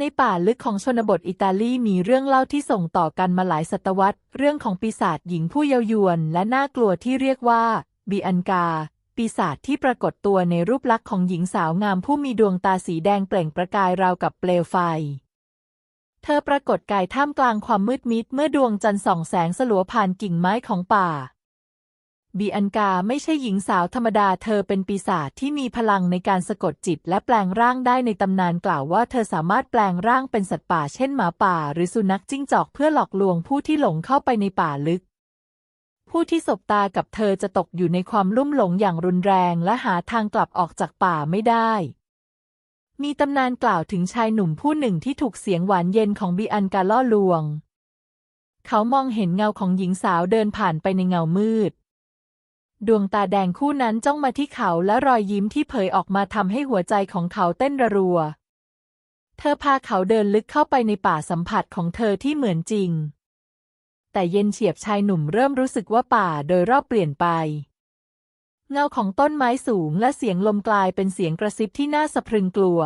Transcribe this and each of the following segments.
ในป่าลึกของชนบทอิตาลีมีเรื่องเล่าที่ส่งต่อกันมาหลายศตวรรษ เรื่องของปีศาจหญิงผู้เยาวยวนและน่ากลัวที่เรียกว่าบีอันกา ปีศาจที่ปรากฏตัวในรูปลักษณ์ของหญิงสาวงามผู้มีดวงตาสีแดงเปล่งประกายราวกับเปลวไฟ เธอปรากฏกายท่ามกลางความมืดมิดเมื่อดวงจันทร์ส่องแสงสลัวผ่านกิ่งไม้ของป่า บีอันกาไม่ใช่หญิงสาวธรรมดาเธอเป็นปีศาจที่มีพลังในการสะกดจิตและแปลงร่างได้ในตำนานกล่าวว่าเธอสามารถแปลงร่างเป็นสัตว์ป่าเช่นหมาป่า หรือสุนัขจิ้งจอกเพื่อหลอกลวงผู้ที่หลงเข้าไปในป่าลึก ผู้ที่สบตากับเธอจะตกอยู่ในความลุ่มหลงอย่างรุนแรงและหาทางกลับออกจากป่าไม่ได้มีตำนานกล่าวถึงชายหนุ่มผู้หนึ่งที่ถูกเสียงหวานเย็นของบีอันกาล่อลวง เขามองเห็นเงาของหญิงสาวเดินผ่านไปในเงามืด ดวงตาแดงคู่นั้นจ้องมาที่เขาและรอยยิ้มที่เผยออกมาทำให้หัวใจของเขาเต้นระรัว เธอพาเขาเดินลึกเข้าไปในป่าสัมผัสของเธอที่เหมือนจริง แต่เย็นเฉียบชายหนุ่มเริ่มรู้สึกว่าป่าโดยรอบเปลี่ยนไป เงาของต้นไม้สูงและเสียงลมกลายเป็นเสียงกระซิบที่น่าสะพรึงกลัว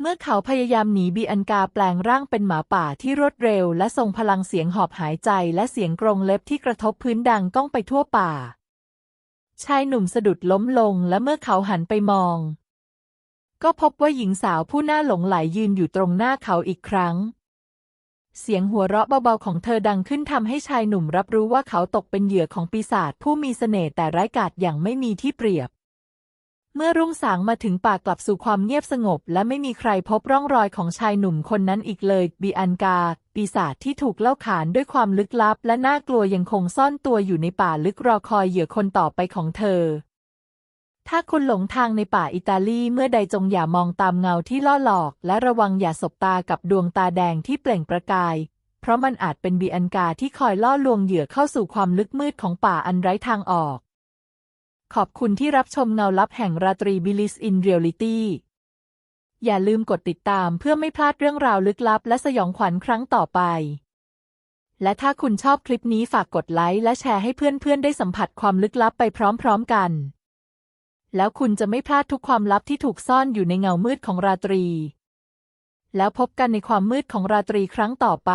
เมื่อเขาพยายามหนีบีอันกาแปลงร่างเป็นหมาป่าที่รวดเร็ว และทรงพลังเสียงหอบหายใจและเสียงกรงเล็บที่กระทบพื้นดังก้องไปทั่วป่า ชายหนุ่มสะดุดล้มลงและเมื่อเขาหันไปมอง ก็พบว่าหญิงสาวผู้น่าหลงไหลยืนอยู่ตรงหน้าเขาอีกครั้ง เสียงหัวเราะเบาๆของเธอดังขึ้นทำให้ชายหนุ่มรับรู้ว่าเขาตกเป็นเหยื่อของปีศาจผู้มีเสน่ห์แต่ไร้กาจอย่างไม่มีที่เปรียบ เมื่อรุ่งสางมาถึงป่ากลับสู่ความเงียบสงบ และไม่มีใครพบร่องรอยของชายหนุ่มคนนั้นอีกเลย บีอันกา ปีศาจที่ถูกเล่าขานด้วยความลึกลับ และน่ากลัวยังคงซ่อนตัวอยู่ในป่าลึกรอคอยเหยื่อคนต่อไปของเธอ ถ้าคุณหลงทางในป่าอิตาลีเมื่อใดจงอย่ามองตามเงาที่ล่อหลอก และระวังอย่าสบตากับดวงตาแดงที่เปล่งประกาย เพราะมันอาจเป็นบีอันกาที่คอยล่อลวงเหยื่อเข้าสู่ความลึกมืดของป่าอันไร้ทางออก ขอบคุณที่รับชมเงาลับแห่งราตรีบิลิสอินเรียลิตี้อย่าลืมกดติดตามเพื่อไม่พลาดเรื่องราวลึกลับและสยองขวัญครั้งต่อไป และถ้าคุณชอบคลิปนี้ฝากกดไลค์และแชร์ให้เพื่อนๆ ได้สัมผัสความลึกลับไปพร้อมๆกัน แล้วคุณจะไม่พลาดทุกความลับที่ถูกซ่อนอยู่ในเงามืดของราตรี แล้วพบกันในความมืดของราตรีครั้งต่อไป